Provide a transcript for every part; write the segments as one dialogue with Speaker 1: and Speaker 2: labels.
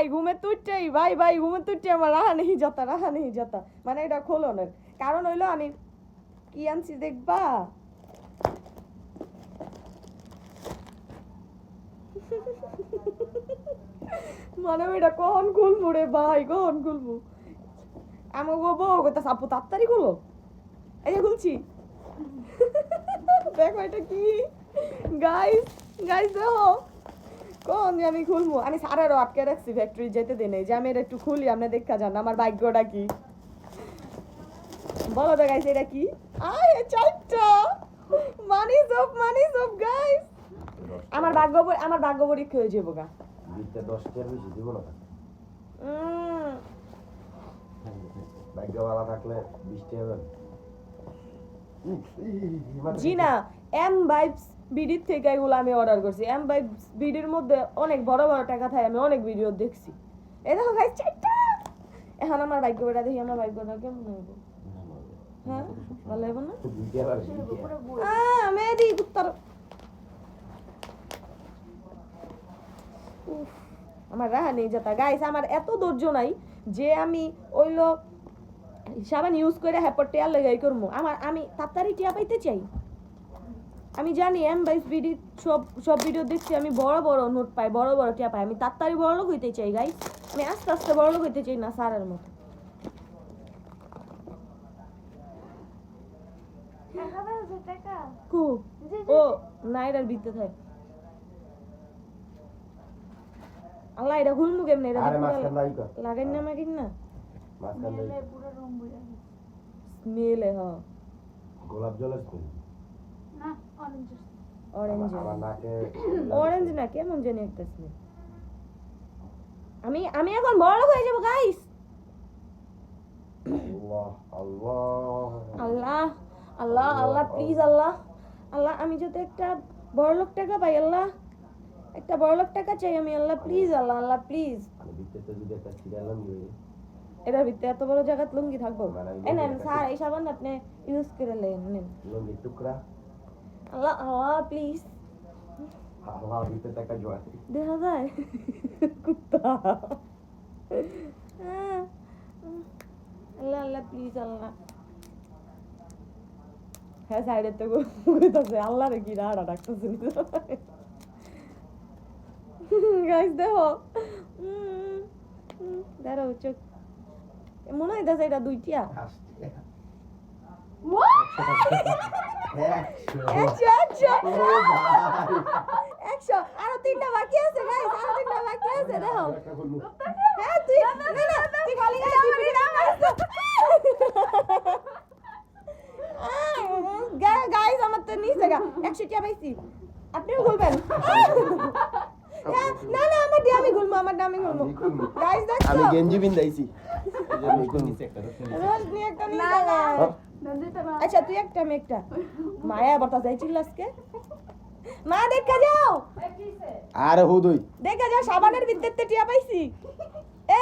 Speaker 1: ভাই ঘুমে তুইটাই ভাই ভাই ঘুমে তুইটাই আমার রাহা নেই যতা রাহা নেই যতা। মানে এটা খোলনের। কারণ হইল আমি কি আনছি দেখবা? মানে এটা কখন খুলবো রে ভাই, কখন খুলবো? আমার গো কথা সাপু তাড়াতাড়ি খুলো। এই যে খুলছি। দেখো এটা কি? গাইস গাইস দেখো। কোন যে আমি খুলবো? আমি সারারও আটকে রাখছি ফ্যাক্টরি যেতে দিই নাই যে আমি এটা একটু খুলি আপনি দেখা যান আমার ভাগ্যটা কি? বলো তো গাইস এটা কি? আয় চারটা! মানি সব মানি সব গাইস আমার ভাগ্য আমার ভাগ্য পরীক্ষা হয়ে যাব গা।
Speaker 2: দিতে দশ টাকার বেশি দিব না
Speaker 1: উম,
Speaker 2: ভাগ্যওয়ালা থাকলে টাকা দেন।
Speaker 1: জি না এম ভাইবস বিডির থেকে এগুলো আমি অর্ডার করছি। এম বাই বিডির মধ্যে অনেক বড় বড় টাকা থাকে, আমি অনেক ভিডিও দেখছি। এই দেখো গাইস চারটা। এখন আমার ভাগ্যটা দেখি, আমার ভাগ্যটা কেমন হবে হ্যাঁ? ভালো হবে না?
Speaker 2: টাকা।
Speaker 1: মেহেদি, কুত্তার। আমার রাহা নেই যেটা গাইস আমার এত ধৈর্য নাই যে আমি ওইলো সাবান ইউজ করে হ্যাপর টেয়ার লেগাই করব আমার, আমি তাড়াতাড়ি টিয়া পাইতে চাই। আমি জানি এম বাইস ভিডি সব সব ভিডিও দেখছি আমি বড় বড় নোট পাই বড় বড় টিয়া পাই। আমি তাড়াতাড়ি বড় লোক হইতে চাই গাইস আমি আস্তে আস্তে বড় লোক হইতে চাই না সারের মতো। কু? ও নাইরার ভিতরে থাকে। আল্লাহ এটা ঘুরমু কেমনে? এটা লাগাই। না মাগিন না? স্মেলে হ।
Speaker 2: গোলাপ জলের স্কুল
Speaker 1: অরেঞ্জ অরেঞ্জ না কেমন জানি একটা স্মেল আমি আমি এখন বড় হয়ে যাব guys
Speaker 2: Allah Allah.
Speaker 1: Allah Allah Allah please আল্লাহ। আল্লাহ আমি যাতে একটা বড় লোক টাকা পাই আল্লাহ একটা বড় লোক টাকা চাই আমি আল্লাহ প্লিজ আল্লাহ আল্লাহ প্লিজ এটার ভিতরে এত বড় জায়গাত লুঙ্গি থাকব? এই নেন স্যার এই সাবান আপনি ইউজ করে নেন নেন।
Speaker 2: লঙ্গি টুকরা।
Speaker 1: আল্লাহ আল্লাহ প্লিজ
Speaker 2: আল্লাহ ভিতরে একটা জোয়ার
Speaker 1: দেখা যায় কুত্তা আল্লাহ আল্লাহ প্লিজ আল্লাহ হ্যাঁ সাইডের তো কইতাছে আল্লাহ রে কি রাড়া ডাকতেছে গাইস দেখো। উম, উম, দাঁড়াও চোখ। মনে হইতাছে এটা দুইটিয়া একশো একশো একশো আরও তিনটা বাকি আছে গাইস আরও তিনটা বাকি আছে দেখো হ্যাঁ তুই না না তুই খালি গায়ে জিপিটি গাইস আমার তো নিচে গা একশো টিয়া পাইছি আপনিও খুলবেন হ্যাঁ, না না আমার দিয়ে আমি খুলবো আমার দিয়ে আমি খুলবো
Speaker 2: আমি খুলবো।
Speaker 1: গাইস দেখছ
Speaker 2: আমি গেঞ্জি বিন্দাইছি
Speaker 1: রোজ নিয়ে একটা নিয়ে যা। আচ্ছা তুই একটা আমি একটা। মায়া বর্তা যাইছিল আজকে। মা দেখা যাও।
Speaker 2: আর হুদুই
Speaker 1: দেখা যাও সাবানের ভিতরতে টিয়া পাইছি।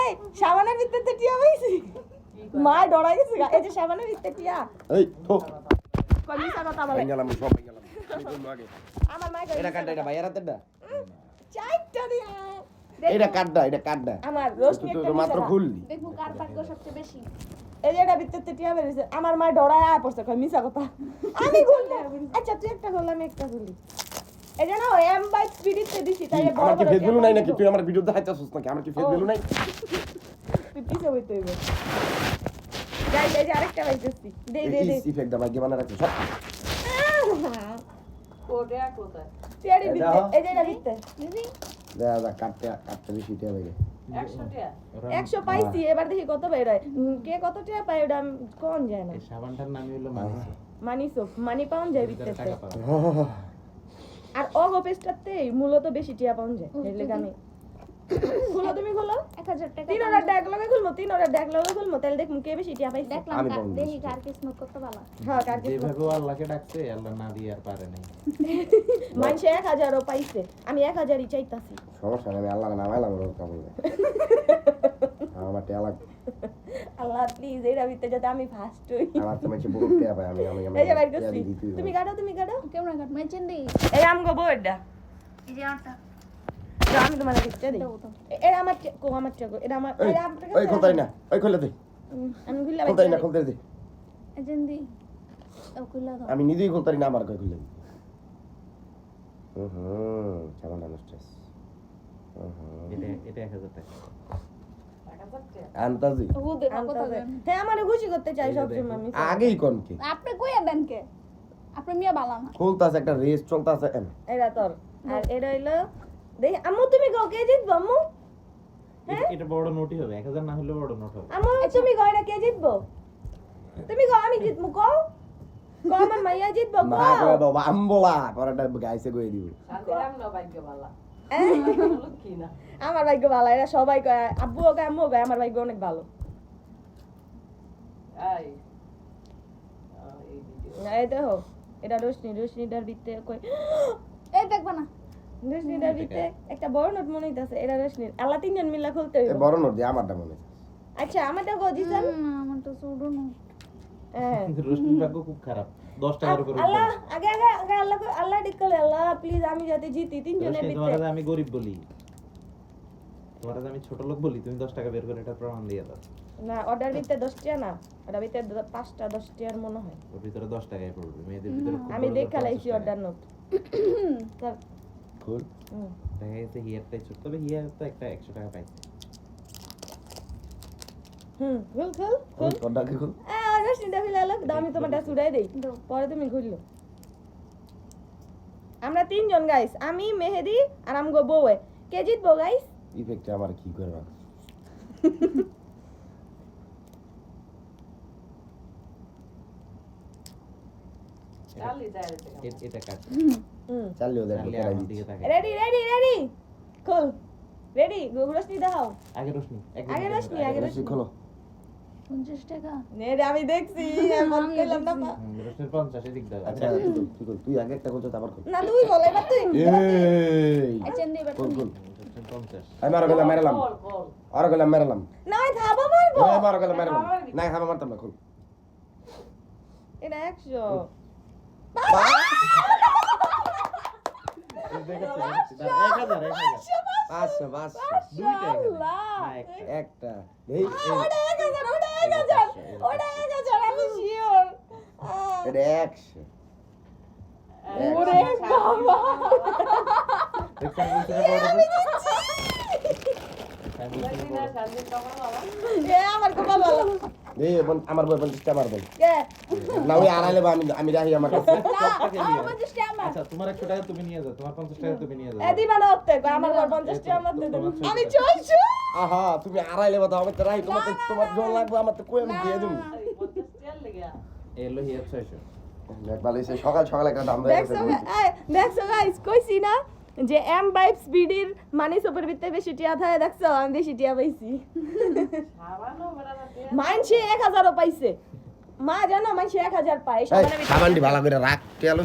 Speaker 1: এই সাবানের ভিতরতে টিয়া পাইছি। মা ডরাই গেছে এই যে সাবানের ভিতরে টিয়া।
Speaker 2: এই গেলাম সব গেলাম।
Speaker 1: আমার মা
Speaker 2: এটা কাটটা এটা
Speaker 1: চারটা দিয়া।
Speaker 2: এটা কাটটা এটা কাটটা
Speaker 1: আমার রোশনি একটা
Speaker 2: মাত্র খুললি।
Speaker 3: দেখব কার ভাগ্য সবচেয়ে বেশি।
Speaker 1: এই যে এটা ভিতরতে টিয়া বেরিয়েছে। আমার মা ডরায় আয় পড়ছে কই মিছা কথা। আমি খুলবো আচ্ছা তুই একটা খুল আমি একটা খুলি এই না এম বাই স্পিরিটে দিছি তাই বড়
Speaker 2: কি
Speaker 1: বড়
Speaker 2: ভ্যালু নাই নাকি? তুই আমার ভিডিও দেখাইতেছিস নাকি? আমার কি ফেস ভ্যালু নাই?
Speaker 1: তুই পিছে হইতে হইবে। গাইস এই আরেকটা পাইতেছি। দে দে দে।
Speaker 2: এই ইফেক্ট দামাই গেমানা রাখছিস সব
Speaker 1: টিয়ারি
Speaker 2: এই
Speaker 1: ভিতরে এই যে এটা ভিতরে
Speaker 3: দিদি
Speaker 2: দেখা কাটতে কাটতে বেশি টিয়া লাগে
Speaker 1: একশো পাইছি এবার দেখি কত বেরোয় কে কত টাকা পায় ওটা কোন যায় না।
Speaker 4: সাবানটার নামই হলো মানিসো
Speaker 1: মানি মানি পাউন যায়
Speaker 4: পাওয়া।
Speaker 1: আর অগপেস্টার মূলত বেশি টিয়া পাউন যায়। এর লেগে আমি খুলো তুমি খুলো।
Speaker 3: এক হাজার টাকা
Speaker 1: তিন ওরা ড্যাগ লগে খুলবো তিন ওরা ড্যাগ লগে খুলবো তাহলে দেখ বেশি টিয়া পাইছে।
Speaker 3: দেখলাম কার- দেখি। কার কিসমত কত ভালো।
Speaker 1: হ্যাঁ কার কি
Speaker 4: যেভাবে আল্লাহকে ডাকছে আল্লাহ না দিয়ে আর পারে নাই।
Speaker 1: মানুষে এক হাজারও পাইছে। আমি এক হাজারই চাইতাছি।
Speaker 2: সমস্যা নেই আমি আল্লাহ নামাইলাম ওর কাপড় আমার টিয়া লাগ
Speaker 1: আল্লাহ প্লিজ এর ভিতরে যাতে আমি ফার্স্ট হই।
Speaker 2: আমার তো মাঝে বহুত টিয়া পাই আমি আমি
Speaker 1: এই যে বাইর করছি। তুমি কাটো তুমি কাটো।
Speaker 3: কেমন কাট দি।
Speaker 1: এই আমগো
Speaker 3: এই যে আটা
Speaker 1: দাও, আমি তোমার দিই। এটা আমার কো আমার টাকা এটা আমার এটা আপনার
Speaker 2: ওই
Speaker 1: কাছে
Speaker 2: না ওই খুলে দে।
Speaker 1: আমি খুললে
Speaker 2: খুলতাই না
Speaker 1: বাইতে
Speaker 2: খুলতে দে।
Speaker 3: এজেন্দি ও কইলা দাও।
Speaker 2: আমি নিজেই খুলতারি না আমার কই খুলে দিই হুম সাবান নষ্ট
Speaker 4: এটা টাকা।
Speaker 2: আন্তাজি।
Speaker 1: হ্যাঁ আমার খুশি করতে চাই আমি
Speaker 2: আগেই কোন কি?
Speaker 3: আপনি কইয়া দেন কে? আপনি মিয়া বালা না।
Speaker 2: খুলতাছে একটা রেস চলতাছে
Speaker 1: এটা তোর। আর এটা হইল দেখ আম্মু তুমি কও কে জিতবো আম্মু?
Speaker 4: এটা- এটা বড় নোটই হবে এক হাজার না হলে বড় নোট হবে।
Speaker 1: আম্মু তুমি কও এটা কে জিতবো? তুমি কও আমি জিতবো কও কও আমার মাইয়া জিতবো
Speaker 2: মা
Speaker 1: কও
Speaker 2: কয় বাবা আমবলা পরাটা গাইছে কই দিব।
Speaker 1: আমার ভাগ্য ভালো এরা সবাই কয় আব্বুও কয় আম্মুও কয় আমার ভাগ্য অনেক ভালো। এই দেখো এটা রোশনি রোশনিটার ভিতরে কই
Speaker 3: এই দেখবা না।
Speaker 1: রোশনিটার ভিতরে একটা বড় নোট মনে হইতাছে এটা রোশনির। আল্লাহ তিনজন মিল্লা খুলতে হইব।
Speaker 2: বড় নোট দিয়ে আমারটা মনে
Speaker 1: আচ্ছা আমারটা কো দিছেন?
Speaker 3: আমার তো ছোট না
Speaker 1: হ্যাঁ।
Speaker 4: রোশনির খুব খারাপ। দশ টাকার উপরে
Speaker 1: আল্লাহ আগে আগে আগে আল্লাহ আল্লাহ ডিকলে আল্লাহ প্লিজ আমি যাতে জিতি তিনজনের ভিতরে।
Speaker 4: আমি গরিব বলি। তোমার আমি ছোট লোক বলি তুমি দশ টাকা বের করে এটা প্রমাণ দিয়ে দাও।
Speaker 1: না অর্ডার ভিতরে দশটা না। ওটার ভিতরে দ- পাঁচটা দশটার মনে হয়।
Speaker 4: ওর ভিতরে দশ টাকায় পড়বে মেয়েদের ভিতরে
Speaker 1: আমি
Speaker 4: বড়
Speaker 1: দেখা
Speaker 4: পঞ্চাশ
Speaker 1: অর্ডার নোট। হুম।
Speaker 4: দেখা গেছে হিয়ারটাই ছোট তবে হিয়ার তো একটা একশো টাকা পাইছে
Speaker 1: হুম খুল খুল
Speaker 2: খুল
Speaker 1: খুল
Speaker 2: কোনটাকে খুল
Speaker 1: রশ্মিটা ফিলে আলো আমি তোমারটা চুড়াই দেই। পরে তুমি খুললো আমরা তিনজন গাইস আমি মেহেদি আর আমগো বউয়ে। কে জিতবো গাইস
Speaker 2: ইফেক্টে আমার কি করে
Speaker 4: এটা কাট।
Speaker 2: চার্লি ওদের
Speaker 1: রেডি রেডি রেডি। খোল। রেডি রোশনি দাও
Speaker 4: আগে রোশনি
Speaker 1: আগে রোশনি আগে
Speaker 2: রোশনি। খোলো।
Speaker 3: 50 টাকা।
Speaker 1: নে রে আমি দেখছি এমন করলাম না
Speaker 4: রোশনির 50 এ দিক দাও
Speaker 2: আচ্ছা।, আচ্ছা তুই তুই আগে একটা কইছো তারপর
Speaker 1: না তুই বল এবার তুই।
Speaker 2: এই! আচ্ছা
Speaker 3: নে
Speaker 2: এবার
Speaker 4: তুই। আচ্ছা,
Speaker 2: আমি আরও গেলাম মেরালাম। আরও গেলাম মেরালাম।
Speaker 1: না থাবা মারবো।
Speaker 2: না আরও গেলাম মেরালাম। না থাবা মারতাম না খুল।
Speaker 1: এটা
Speaker 4: 100 একটা।
Speaker 2: একশো
Speaker 1: ওরে বাবা আমার কপাল ভালো
Speaker 2: এই বোন, আমার বই পঞ্চাশটা আমার বই না ওই আড়াইলে বা আমি আমি রাহি আমার কাছে।
Speaker 4: আচ্ছা তোমার একশো টাকা তুমি নিয়ে যাও তোমার পঞ্চাশ টাকা তুমি নিয়ে যাও।
Speaker 1: এ দিবা না হতে আমার পঞ্চাশ টাকা আমি। চলছো।
Speaker 2: আহা তুমি আড়াইলে তো রাহি তোমার তোমার জল লাগবে আমার তো কই আমি দিয়ে দেবো।
Speaker 4: এলো হিয়ার ছয়শো।
Speaker 2: সকাল সকাল একটা দাম
Speaker 1: দেখছ গাইস কইছি না? যে এম বাইপস বিডির মানি সুপার ভিতরে বেশি টিয়া থাকে দেখছ? আমি বেশি টিয়া পাইছি। মানছে এক হাজারও পাইছে। মা জানো মানছে এক হাজার পায়।
Speaker 2: সাবানটি ভালো করে রাখ তেল